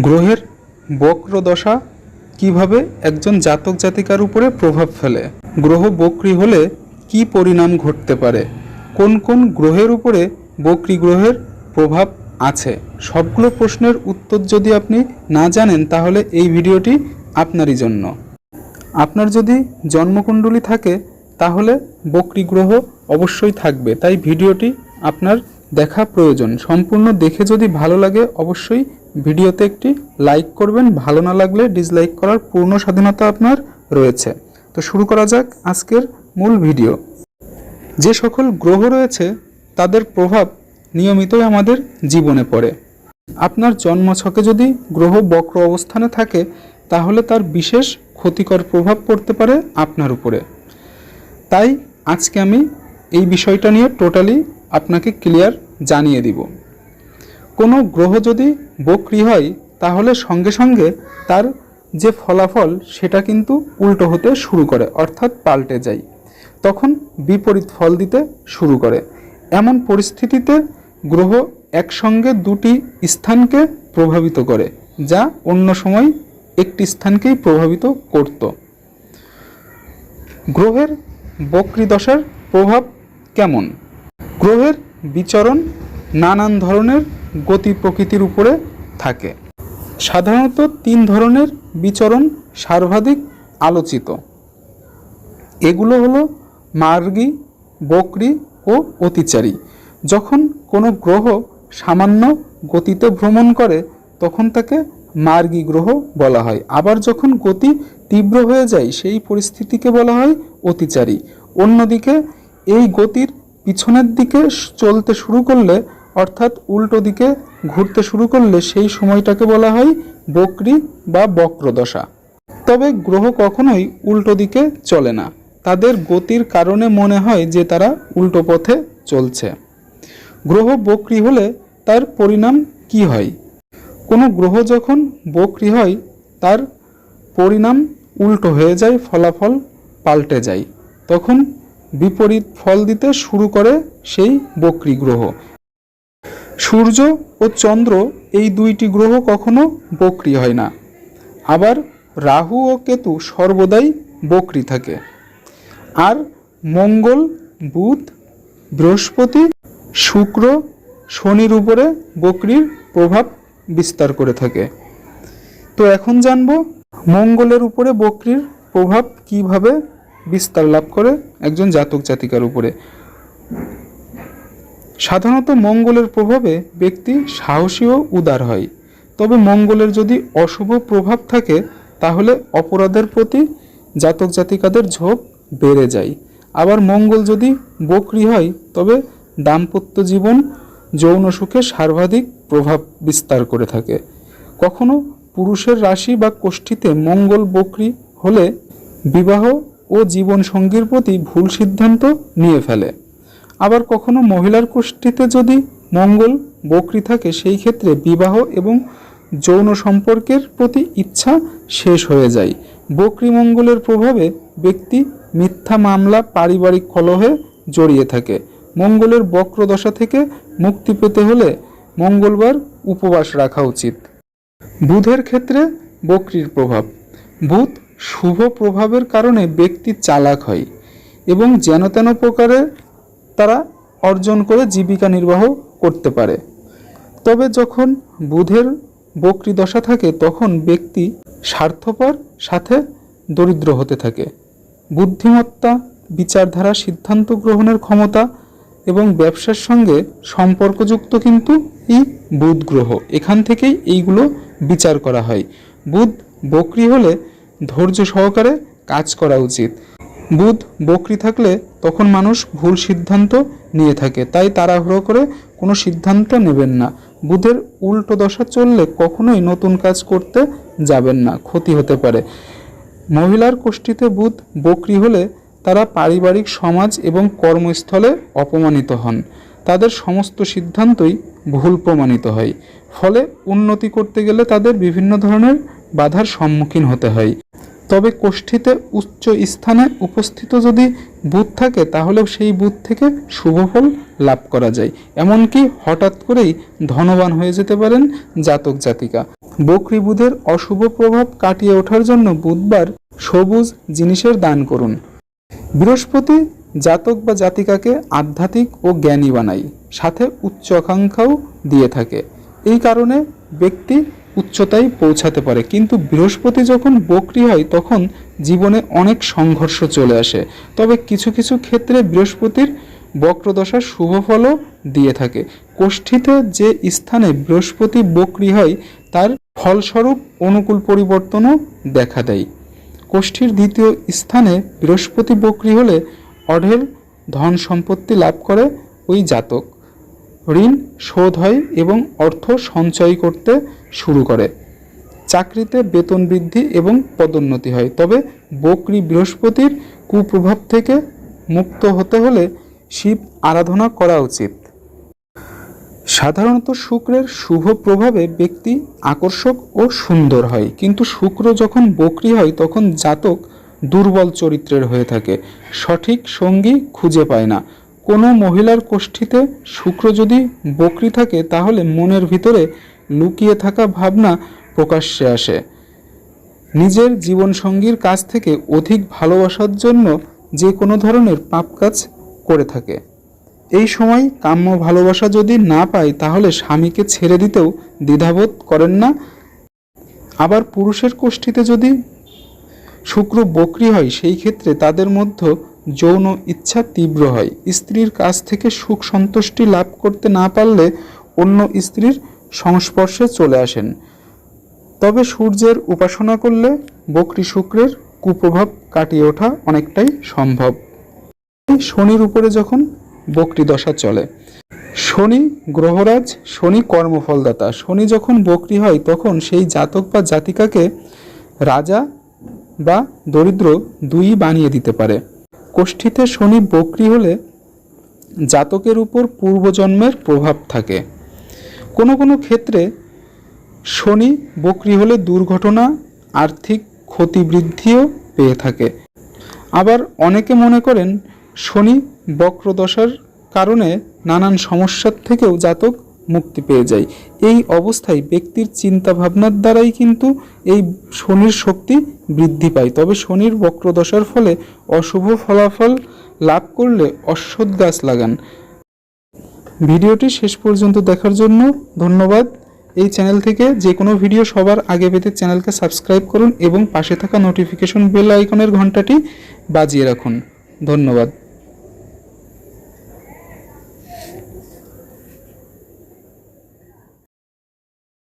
গ্রহের বক্র দশা কীভাবে একজন জাতক জাতিকার উপরে প্রভাব ফেলে? গ্রহ বক্রি হলে কি পরিণাম ঘটতে পারে? কোন কোন গ্রহের উপরে বক্রি গ্রহের প্রভাব আছে? সবগুলো প্রশ্নের উত্তর যদি আপনি না জানেন, তাহলে এই ভিডিওটি আপনারই জন্য। আপনার যদি জন্মকুণ্ডলী থাকে, তাহলে বক্রি গ্রহ অবশ্যই থাকবে। তাই ভিডিওটি আপনার দেখা প্রয়োজন। সম্পূর্ণ দেখে যদি ভালো লাগে, অবশ্যই ভিডিওতে একটি লাইক করবেন, ভালো না লাগলে ডিসলাইক করার পূর্ণ স্বাধীনতা আপনার রয়েছে। তো শুরু করা যাক আজকের মূল ভিডিও যে সকল গ্রহ রয়েছে, তাদের প্রভাব নিয়মিতই আমাদের জীবনে পড়ে। আপনার জন্মছকে যদি গ্রহ বক্র অবস্থানে থাকে, তাহলে তার বিশেষ ক্ষতিকর প্রভাব পড়তে পারে আপনার উপরে। তাই আজকে আমি এই বিষয়টা নিয়ে টোটালি আপনাকে ক্লিয়ার জানিয়ে দিব। কোনো গ্রহ যদি বক্রি হয়, তাহলে সঙ্গে সঙ্গে তার যে ফলাফল, সেটা কিন্তু উল্টো হতে শুরু করে, অর্থাৎ পাল্টে যায়। তখন বিপরীত ফল দিতে শুরু করে। এমন পরিস্থিতিতে গ্রহ একসঙ্গে দুটি স্থানকে প্রভাবিত করে, যা অন্য সময় একটি স্থানকেই প্রভাবিত করত। গ্রহের বক্রি দশার প্রভাব কেমন? গ্রহের বিচরণ নানান ধরনের গতি প্রকৃতির উপরে থাকে। সাধারণত তিন ধরনের বিচরণ সর্বাধিক আলোচিত। এগুলো হলো মার্গী, বকরি ও অতিচারী। যখন কোনো গ্রহ সামান্য গতিতে ভ্রমণ করে, তখন তাকে মার্গী গ্রহ বলা হয়। আবার যখন গতি তীব্র হয়ে যায়, সেই পরিস্থিতিকে বলা হয় অতিচারী। অন্যদিকে, এই গতির পিছনের দিকে চলতে শুরু করলে অর্থাৎ উল্টো দিকে ঘুরতে শুরু করলে সেই সময়টাকে বলা হয় বক্রি বা বক্রদশা। তবে গ্রহ কখনোই উল্টো দিকে চলে না। তাদের গতির কারণে মনে হয় যে তারা উল্টো পথে চলছে। গ্রহ বক্রি হলে তার পরিণাম কি হয়? কোনো গ্রহ যখন বক্রি হয়, তার পরিণাম উল্টো হয়ে যায়, ফলাফল পাল্টে যায়। তখন বিপরীত ফল দিতে শুরু করে সেই বক্রি গ্রহ। সূর্য ও চন্দ্র এই দুইটি গ্রহ কখনো বক্রি হয় না। আবার রাহু ও কেতু সর্বদাই বক্রি থাকে। আর মঙ্গল, বুধ, বৃহস্পতি, শুক্র শনির উপরে বকরির প্রভাব বিস্তার করে থাকে। তো এখন জানব মঙ্গলের উপরে বকরির প্রভাব কীভাবে বিস্তার লাভ করে একজন জাতক জাতিকার উপরে। সাধারণত মঙ্গলের প্রভাবে ব্যক্তি সাহসী ও উদার হয়। তবে মঙ্গলের যদি অশুভ প্রভাব থাকে, তাহলে অপরাধের প্রতি জাতক জাতিকাদের ঝোঁক বেড়ে যায়। আবার মঙ্গল যদি বকরি হয়, তবে দাম্পত্য জীবন, যৌন সুখে সর্বাধিক প্রভাব বিস্তার করে থাকে। কখনো পুরুষের রাশি বা কোষ্ঠীতে মঙ্গল বকরি হলে বিবাহ ও জীবন সঙ্গীর প্রতি ভুল সিদ্ধান্ত নিয়ে ফেলে। আবার কখনো মহিলার কোষ্ঠীতে যদি মঙ্গল, বকরি থাকে, সেই ক্ষেত্রে বিবাহ এবং যৌন সম্পর্কের প্রতি ইচ্ছা শেষ হয়ে যায়। বকরি মঙ্গলের প্রভাবে ব্যক্তি মিথ্যা মামলা, পারিবারিক কলহে জড়িয়ে থাকে। মঙ্গলের বক্র দশা থেকে মুক্তি পেতে হলে মঙ্গলবার উপবাস রাখা উচিত। বুধের ক্ষেত্রে বক্রির প্রভাব। বুধ শুভ প্রভাবের কারণে ব্যক্তি চালাক হয় এবং যেন তেন প্রকারের তারা অর্জন করে জীবিকা নির্বাহ করতে পারে। তবে যখন বুধের বক্রি দশা থাকে, তখন ব্যক্তি স্বার্থপর সাথে দরিদ্র হতে থাকে। বুদ্ধিমত্তা, বিচারধারা, সিদ্ধান্ত গ্রহণের ক্ষমতা এবং ব্যবসার সঙ্গে সম্পর্কযুক্ত কিন্তু এই বুধ গ্রহ। এখান থেকেই এইগুলো বিচার করা হয়। বুধ বকরি হলে ধৈর্য সহকারে কাজ করা উচিত। বুধ বকরি থাকলে তখন মানুষ ভুল সিদ্ধান্ত নিয়ে থাকে, তাই তাড়াহুড়ো করে কোনো সিদ্ধান্ত নেবেন না। বুধের উল্টো দশা চললে কখনোই নতুন কাজ করতে যাবেন না, ক্ষতি হতে পারে। মহিলার কোষ্ঠীতে বুধ বকরি হলে তারা পারিবারিক সমাজ এবং কর্মস্থলে অপমানিত হন। তাদের সমস্ত সিদ্ধান্তই ভুল প্রমাণিত হয়। ফলে উন্নতি করতে গেলে তাদের বিভিন্ন ধরনের বাধার সম্মুখীন হতে হয়। তবে কোষ্ঠীতে উচ্চ স্থানে উপস্থিত যদি বুধ থাকে তাহলে সেই বুধ থেকে শুভফল লাভ করা যায়। এমনকি হঠাৎ করেই ধনবান হয়ে যেতে পারেন জাতক জাতিকা। বকরি বুধের অশুভ প্রভাব কাটিয়ে ওঠার জন্য বুধবার সবুজ জিনিসের দান করুন। বৃহস্পতি জাতক বা জাতিকাকে আধ্যাত্মিক ও জ্ঞানী বানায়, সাথে উচ্চ আকাঙ্ক্ষাও দিয়ে থাকে। এই কারণে ব্যক্তি উচ্চতায় পৌঁছাতে পারে। কিন্তু বৃহস্পতি যখন বকরি হয়, তখন জীবনে অনেক সংঘর্ষ চলে আসে। তবে কিছু কিছু ক্ষেত্রে বৃহস্পতির বক্রদশার শুভ ফলও দিয়ে থাকে। কোষ্ঠীতে যে স্থানে বৃহস্পতি বকরি হয়, তার ফলস্বরূপ অনুকূল পরিবর্তনও দেখা দেয়। কোষ্ঠীর দ্বিতীয় স্থানে বৃহস্পতি বকরি হলে অঢেল ধন সম্পত্তি লাভ করে ওই জাতক। ঋণ শোধ হয় এবং অর্থ সঞ্চয় করতে শুরু করে। চাকরিতে বেতন বৃদ্ধি এবং পদোন্নতি হয়। তবে বকরি বৃহস্পতির কুপ্রভাব থেকে মুক্ত হতে হলে শিব আরাধনা করা উচিত। সাধারণত শুক্রের শুভ প্রভাবে ব্যক্তি আকর্ষক ও সুন্দর হয়। কিন্তু শুক্র যখন বকরি হয়, তখন জাতক দুর্বল চরিত্রের হয়ে থাকে। সঠিক সঙ্গী খুঁজে পায় না। কোনো মহিলার কোষ্ঠীতে শুক্র যদি বকরি থাকে, তাহলে মনের ভিতরে লুকিয়ে থাকা ভাবনা প্রকাশ্যে আসে। নিজের জীবনসঙ্গীর কাছ থেকে অধিক ভালোবাসার জন্য যে কোনো ধরনের পাপ কাজ করে থাকে। এই সময় কাম্য ভালোবাসা যদি না পায়, তাহলে স্বামীকে ছেড়ে দিতেও দ্বিধাবোধ করেন না। আবার পুরুষের কোষ্ঠীতে যদি শুক্র বকরি হয়, সেই ক্ষেত্রে তাদের মধ্যে যৌন ইচ্ছা তীব্র হয়। স্ত্রীর কাছ থেকে সুখ সন্তুষ্টি লাভ করতে না পারলে অন্য স্ত্রীর সংস্পর্শে চলে আসেন। তবে সূর্যের উপাসনা করলে বকরি শুক্রের কুপ্রভাব কাটিয়ে ওঠা অনেকটাই সম্ভব। শনির উপরে যখন বকরি দশা চলে, শনি গ্রহরাজ, শনি কর্মফলদাতা। শনি যখন বকরি হয়, তখন সেই জাতক বা জাতিকাকে রাজা বা দরিদ্র দুই বানিয়ে দিতে পারে। কোষ্ঠীতে শনি বকরি হলে জাতকের উপর পূর্বজন্মের প্রভাব থাকে। কোনো কোনো ক্ষেত্রে শনি বকরি হলে দুর্ঘটনা, আর্থিক ক্ষতি বৃদ্ধিও পেয়ে থাকে। আবার অনেকে মনে করেন শনি বক্রদশার কারণে নানান সমস্যার থেকেও জাতক মুক্তি পেয়ে যায়। এই অবস্থায় ব্যক্তির চিন্তা ভাবনার দ্বারাই কিন্তু এই শনির শক্তি বৃদ্ধি পায়। তবে শনির বক্রদশার ফলে অশুভ ফলাফল লাভ করলে অশ্বত্থ গাছ লাগান। ভিডিওটি শেষ পর্যন্ত দেখার জন্য ধন্যবাদ। এই চ্যানেল থেকে যে কোনো ভিডিও সবার আগে পেতে চ্যানেলকে সাবস্ক্রাইব করুন এবং পাশে থাকা নোটিফিকেশন বেল আইকনের ঘন্টাটি বাজিয়ে রাখুন। ধন্যবাদ।